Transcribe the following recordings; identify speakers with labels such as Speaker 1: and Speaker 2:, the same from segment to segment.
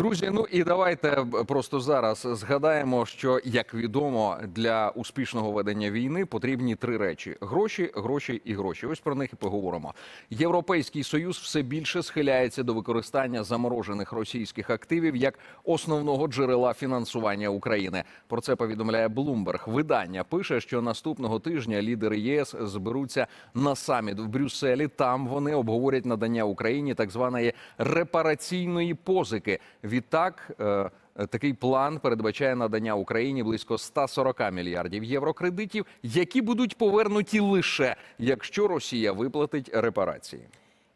Speaker 1: Друзі, ну і давайте просто зараз згадаємо, що як відомо для успішного ведення війни потрібні три речі: гроші, гроші і гроші. Ось про них і поговоримо. Європейський союз все більше схиляється до використання заморожених російських активів як основного джерела фінансування України. Про це повідомляє Bloomberg. Видання пише, що наступного тижня лідери єС зберуться на саміт в Брюсселі. Там вони обговорять надання Україні так званої репараційної позики. Відтак. е, Такий план передбачає надання Україні близько 140 мільярдів євро кредитів, які будуть повернуті лише якщо Росія виплатить репарації.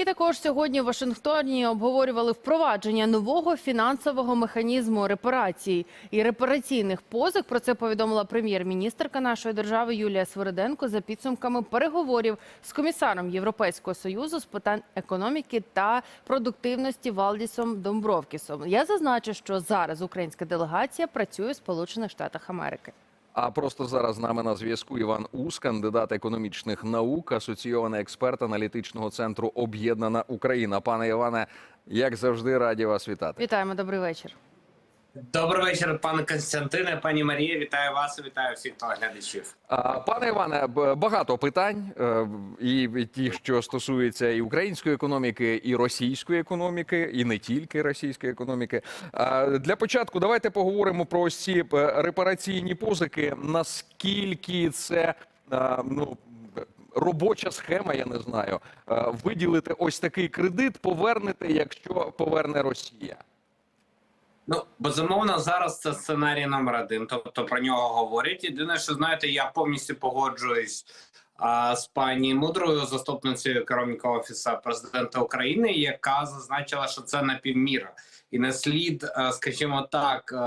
Speaker 2: І також сьогодні в Вашингтоні обговорювали впровадження нового фінансового механізму репарацій і репараційних позик. Про це повідомила прем'єр-міністрка нашої держави Юлія Свириденко за підсумками переговорів з комісаром Європейського союзу з питань економіки та продуктивності Валдісом Домбровкісом. Я зазначу, що зараз українська делегація працює в Сполучених Штатах Америки.
Speaker 1: А просто зараз з нами на зв'язку Іван Ус, кандидат економічних наук, асоційований експерт аналітичного центру Об'єднана Україна. Пане Іване, як завжди, раді вас вітати.
Speaker 2: Вітаємо, добрий вечір.
Speaker 3: Добрий вечір, пане Константине, пані Марія. Вітаю вас вітаю всіх телеглядачів.
Speaker 1: Пане Іване, багато питань, е, і ті, що стосуються і української економіки, і російської економіки, і не тільки російської економіки. Для початку давайте поговоримо про ось ці е, репараційні позики. Наскільки це е, ну. Робоча схема, я не знаю. Виділити ось такий кредит, повернете, якщо поверне Росія.
Speaker 3: Ну безумовно, зараз це сценарій номер один. Тобто про нього говорять. Єдине, що знаєте, я повністю погоджуюсь а, з пані мудрою заступницею керівника офісу президента України, яка зазначила, що це напівміра. І не слід, е, скажімо так, е,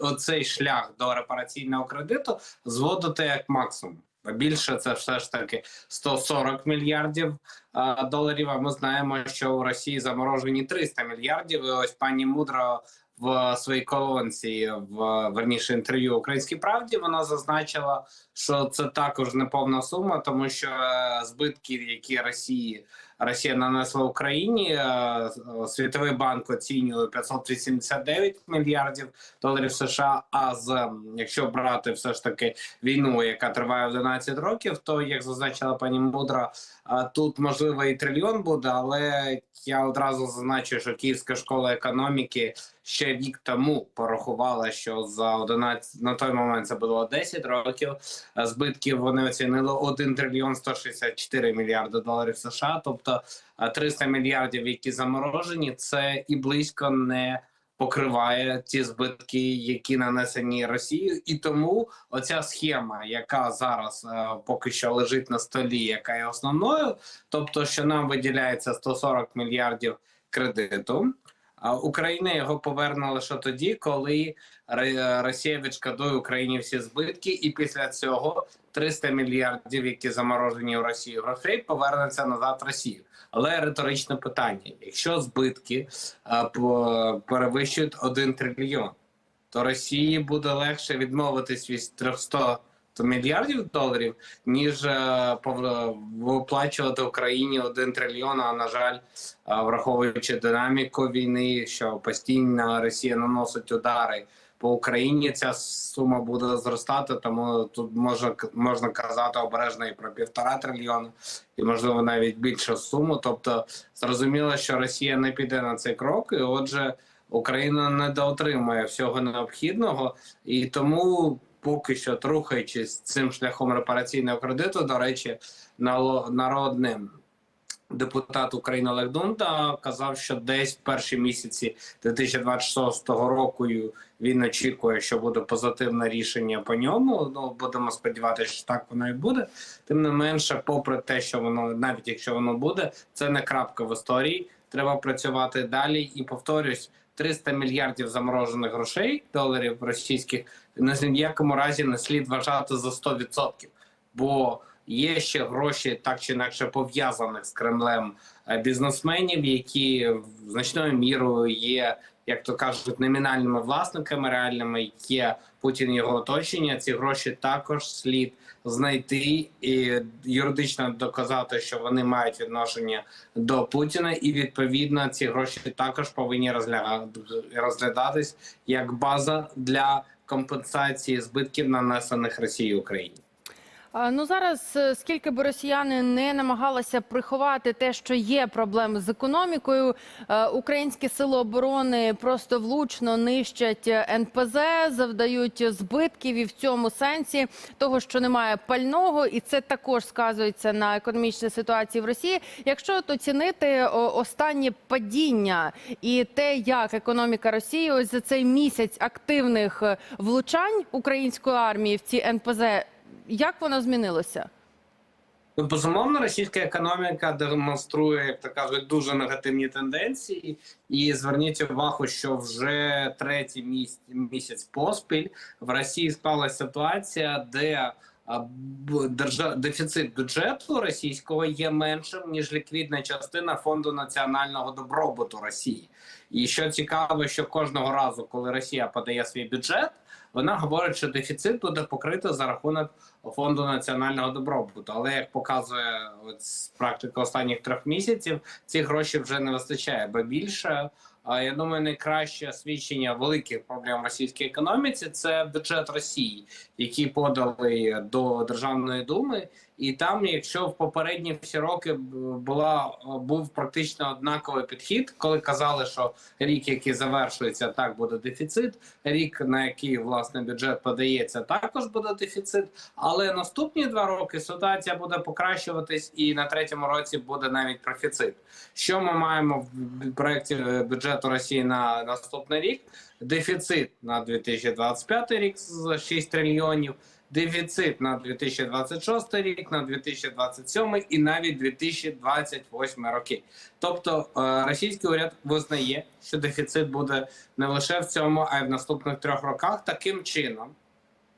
Speaker 3: оцей шлях до репараційного кредиту зводити як максимум. Більше це все ж таки 140 мільярдів е, доларів. А ми знаємо, що у Росії заморожені 300 мільярдів. І ось пані мудро в своїй колонці в верніше інтерв'ю Українській правді вона зазначила, що це також неповна сума, тому що збитків, збитки, які Росії Росія нанесла Україні, е, Світовий банк оцінює 589 мільярдів доларів США. А з якщо брати все ж таки війну, яка триває 11 років, то як зазначила пані Мудра, е, тут можливо і трильйон буде, але я одразу зазначу, що Київська школа економіки ще рік тому порахувала, що за 11, на той момент це було 10 років. е, Збитків вони оцінили 1 трильйон 164 мільярди доларів США. Тобто е, 300 мільярдів, які заморожені, це і близько не покриває ті збитки, які нанесені Росією, і тому оця схема, яка зараз е, поки що лежить на столі, яка є основною, тобто, що нам виділяється 140 мільярдів кредиту. Україна його поверне лише тоді, коли Росія відшкодує Україні всі збитки, і після цього 300 мільярдів, які заморожені в Росії грошей, повернуться назад в Росію. Але риторичне питання: якщо збитки перевищують 1 трильйон, то Росії буде легше відмовитись від 300 мільярдів доларів, ніж е, виплачувати Україні 1 трильйон. А на жаль, враховуючи динаміку війни, що постійно Росія наносить удари по Україні, ця сума буде зростати. Тому тут можна можна казати обережно і про півтора трильйона, і можливо навіть більшу суму. Тобто зрозуміло, що Росія не піде на цей крок, і отже, Україна не доотримує всього необхідного, і тому. Поки що рухаючись цим шляхом репараційного кредиту, до речі, народним депутат України Олег Дунда казав, що десь в перші місяці 2026 року він очікує, що буде позитивне рішення по ньому. Ну будемо сподіватися, що так воно і буде. Тим не менше, попри те, що воно навіть якщо воно буде, це не крапка в історії. Треба працювати далі і повторюсь. 300 мільярдів заморожених грошей доларів російських на ніякому разі не слід вважати за 100%. бо є ще гроші так чи інакше пов'язаних з Кремлем е, бізнесменів, які значною мірою є як то кажуть, номінальними власниками реальними є Путін його оточення. Ці гроші також слід знайти і юридично доказати, що вони мають відношення до Путіна, і відповідно ці гроші також повинні розгляда- розглядатись як база для компенсації збитків, нанесених Росії Україні.
Speaker 2: Ну зараз, е, скільки би росіяни не намагалися приховати те, що є проблеми з економікою, е, українські сили оборони просто влучно нищать НПЗ, завдають збитків і в цьому сенсі того, що немає пального, і це також сказується на економічній ситуації в Росії. Якщо оцінити останнє падіння і те, як економіка Росії ось за цей місяць активних е, влучань української армії в ці НПЗ. Як воно змінилося?
Speaker 3: Ну, безумовно, російська економіка демонструє, як то кажуть, дуже негативні тенденції. І зверніть увагу, що вже третій місяць, місяць поспіль в Росії склалася ситуація, де держа... дефіцит бюджету російського є меншим ніж ліквідна частина фонду національного добробуту Росії. І що цікаво, що кожного разу, коли Росія подає свій бюджет, вона говорить, що дефіцит буде покрито за рахунок фонду національного добробуту. Але як показує от практика останніх трьох місяців, цих грошей вже не вистачає, бо більше. А я думаю, найкраще свідчення великих проблем в російській економіці це бюджет Росії, який подали до Державної думи. І там, якщо в попередні всі роки була був практично однаковий підхід, коли казали, що рік, який завершується, так буде дефіцит. Рік, на який власне бюджет подається, також буде дефіцит. Але наступні два роки ситуація буде покращуватись, і на третьому році буде навіть профіцит. Що ми маємо в проєкті е, бюджету Росії на наступний рік? Дефіцит на 2025 рік з 6 трильйонів. Дефіцит на 2026 рік, на 2027 і навіть 2028 роки. Тобто е, російський уряд визнає, що дефіцит буде не лише в цьому, а й в наступних трьох роках. Таким чином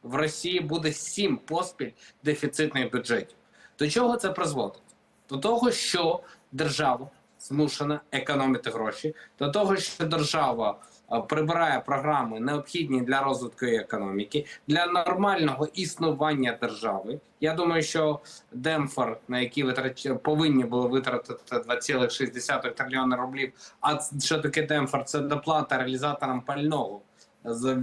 Speaker 3: в Росії буде сім поспіль дефіцитних бюджетів. До чого це призводить? До того, що держава змушена економити гроші, до того, що держава е, прибирає програми, необхідні для розвитку економіки, для нормального існування держави. Я думаю, що Демфор, на який витрач... повинні були витратити 2,6 трильйони рублів. А що таке Демфор? Це доплата реалізаторам пального з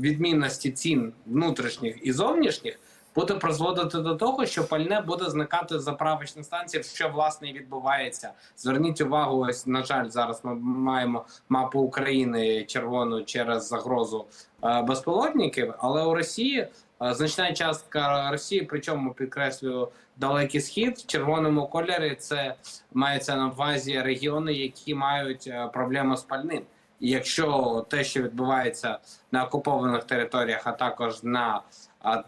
Speaker 3: відмінності цін внутрішніх і зовнішніх буде призводити до того, що пальне буде зникати з заправочних станцій, що власне і відбувається. Зверніть увагу, ось на жаль, зараз ми маємо мапу України червону через загрозу е, безпілотників, але у Росії е, значна частка Росії, причому підкреслюю далекий схід в червоному кольорі. Це мається на увазі регіони, які мають е, проблеми з пальним. Якщо те, що відбувається на окупованих територіях, а також на а,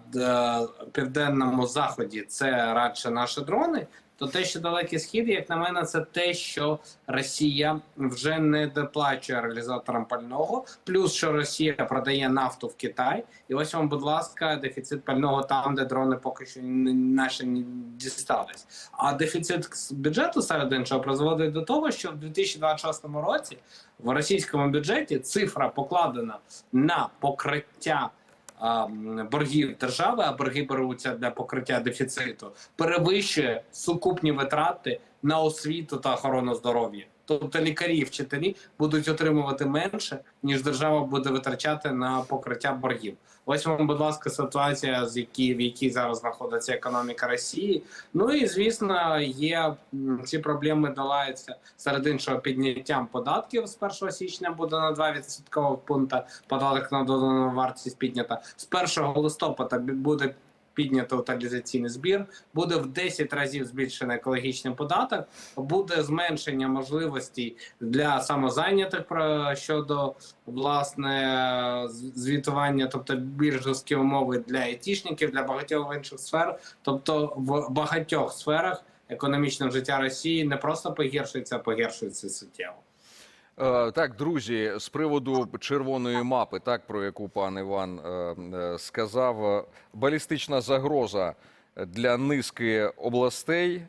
Speaker 3: південному заході, це радше наші дрони, то те, що далекий схід, як на мене, це те, що Росія вже не доплачує реалізаторам пального, плюс що Росія продає нафту в Китай, і ось вам, будь ласка, дефіцит пального там, де дрони поки що наші не дістались. А дефіцит бюджету серед іншого призводить до того, що в 2026 році в російському бюджеті цифра покладена на покриття боргів держави, а борги беруться для покриття дефіциту, перевищує сукупні витрати на освіту та охорону здоров'я. Тобто лікарі і вчителі будуть отримувати менше, ніж держава буде витрачати на покриття боргів. Ось вам, будь ласка, ситуація, з які в якій зараз знаходиться економіка Росії. Ну і звісно, є ці проблеми долаються серед іншого підняттям податків з 1 січня буде на 2 відсоткових пункта. Податок на додану вартість піднята з 1 листопада буде. Піднято утилізаційний збір, буде в 10 разів збільшений екологічний податок, буде зменшення можливостей для самозайнятих про щодо власне звітування, тобто більш жорсткі умови для айтішників, для багатьох інших сфер. Тобто в багатьох сферах економічного життя Росії не просто погіршується, а погіршується суттєво.
Speaker 1: Е, Так, друзі, з приводу червоної мапи, так про яку пан Іван е, е, сказав, балістична загроза для низки областей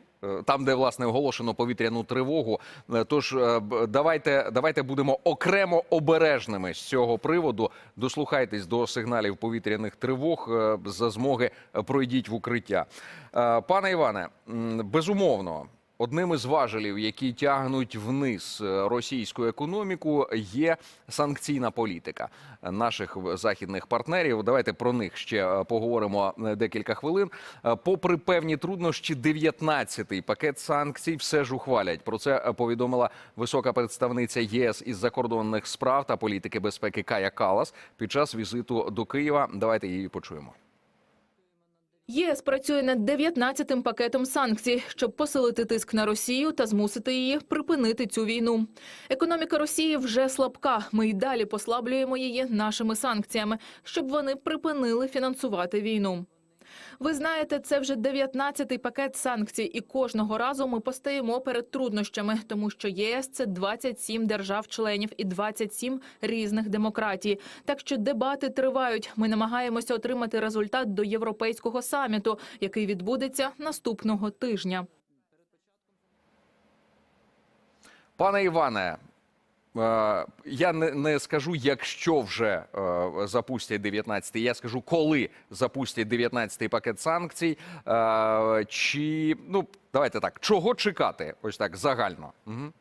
Speaker 1: там, де власне оголошено повітряну тривогу. Тож давайте, давайте будемо окремо обережними з цього приводу. Дослухайтесь до сигналів повітряних тривог. За змоги пройдіть в укриття. Пане Іване, безумовно. Одним із важелів, які тягнуть вниз е, російську економіку, є санкційна політика наших західних партнерів. Давайте про них ще е, поговоримо е, декілька хвилин. Попри певні труднощі, 19-й пакет санкцій все ж ухвалять. Про це повідомила висока представниця єС із закордонних справ та політики безпеки Кая Калас під час візиту до Києва. Давайте її почуємо.
Speaker 4: ЄС працює над 19-тим пакетом санкцій, щоб посилити тиск на Росію та змусити її припинити цю війну. Економіка Росії вже слабка. Ми й далі послаблюємо її нашими санкціями, щоб вони припинили фінансувати війну. Ви знаєте, це вже 19-й пакет санкцій, і кожного разу ми постаємо перед труднощами, тому що ЄС це 27 держав-членів і 27 різних демократій. Так що дебати тривають. Ми намагаємося отримати результат до європейського саміту, який відбудеться наступного тижня.
Speaker 1: Пане Іване, я не, не скажу, якщо вже е, запустять 19-й, я скажу, коли запустять 19-й пакет санкцій. Е, Чи ну давайте так, чого чекати? Ось так загально. Угу.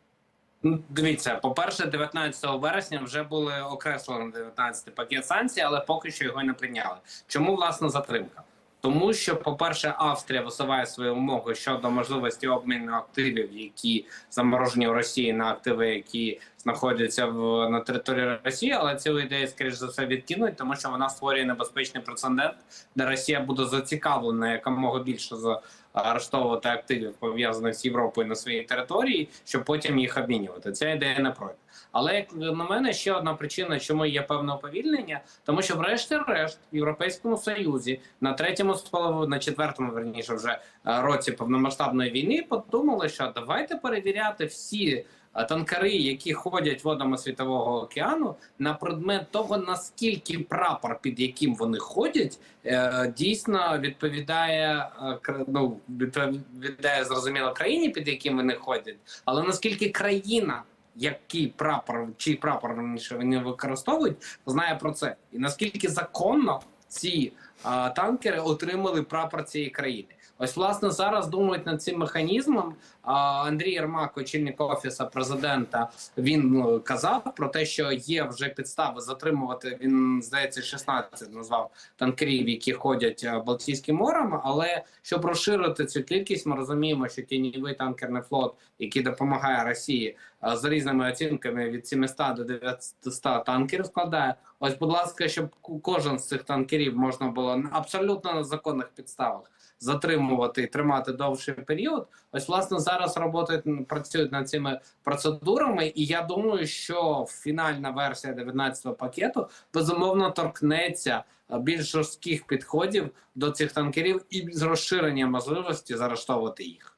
Speaker 3: Дивіться, по-перше, 19 вересня вже були окреслені 19 пакет санкцій, але поки що його не прийняли. Чому власне затримка? Тому що, по-перше, Австрія висуває свою вимогу щодо можливості обміну активів, які заморожені в Росії на активи, які знаходяться в на території Росії, але цю ідею, скоріш за все, відкинуть, тому що вона створює небезпечний прецедент, де Росія буде зацікавлена якомога більше за арештовувати активів пов'язаних з Європою на своїй території, щоб потім їх обмінювати. Ця ідея не пройде. Але як на мене, ще одна причина, чому є певне уповільнення, тому що, врешті-решт, в Європейському Союзі на третьому з половиною, на четвертому верніше вже е, році повномасштабної війни подумали, що давайте перевіряти всі. Танкери, які ходять водами світового океану, на предмет того, наскільки прапор, під яким вони ходять, е, дійсно відповідає е, ну, відповідає зрозуміло країні, під яким вони ходять, але наскільки країна який прапор, чий прапор раніше вони використовують, знає про це. І наскільки законно ці а, танкери отримали прапор цієї країни. Ось, власне, зараз думають над цим механізмом. Андрій Єрмак, очільник офісу президента, він ну, казав про те, що є вже підстави затримувати. Він здається, 16 назвав танкерів, які ходять Балтійським морем. Але щоб розширити цю кількість, ми розуміємо, що тіньовий танкерний флот, який допомагає Росії а, за різними оцінками від 700 до 900 танкерів складає. Ось, будь ласка, щоб кожен з цих танкерів можна було на- абсолютно на законних підставах затримувати і тримати довший період. Ось власне зараз роботи працюють над цими процедурами, і я думаю, що фінальна версія 19-го пакету безумовно торкнеться е, більш жорстких підходів до цих танкерів і з розширенням можливості заарештовувати їх.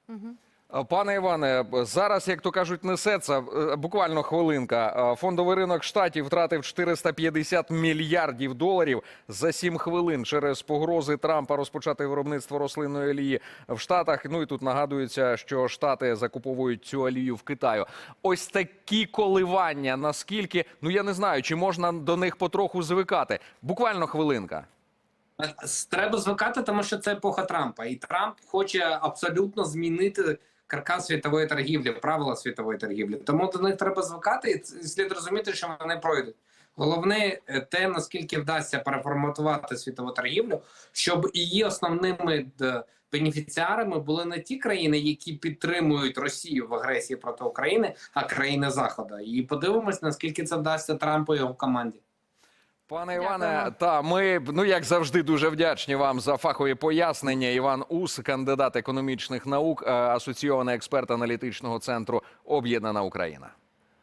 Speaker 1: Пане Іване, зараз, як то кажуть, несеться е, буквально хвилинка. Е, Фондовий ринок штатів втратив 450 мільярдів доларів за 7 хвилин через погрози Трампа розпочати виробництво рослинної олії в Штатах. Ну і тут нагадується, що Штати закуповують цю олію в Китаю. Ось такі коливання. Наскільки ну я не знаю, чи можна до них потроху звикати. Буквально хвилинка.
Speaker 3: Е, Треба звикати, тому що це епоха Трампа, і Трамп хоче абсолютно змінити каркас світової торгівлі, правила світової торгівлі. Тому до них треба звикати, і слід розуміти, що вони пройдуть. Головне е, те, наскільки вдасться переформатувати світову торгівлю, щоб її основними бенефіціарами були не ті країни, які підтримують Росію в агресії проти України, а країни Заходу. І подивимось, наскільки це вдасться Трампу і його команді.
Speaker 1: Пане. Іване, та ми ну як завжди дуже вдячні вам за фахові пояснення. Іван Ус, кандидат економічних наук, е, асоційований експерт аналітичного центру Об'єднана Україна.